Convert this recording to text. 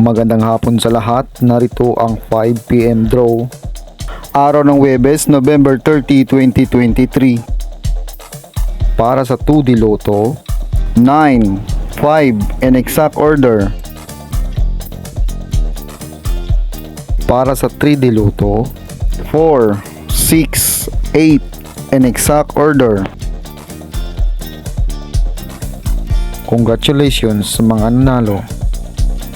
Magandang hapon sa lahat. Narito ang 5pm draw. Araw ng Webes, November 30, 2023. Para sa 2D Lotto, 9, 5 in exact order. Para sa 3D Lotto, 4, 6, 8 in exact order. Congratulations sa mga nanalo.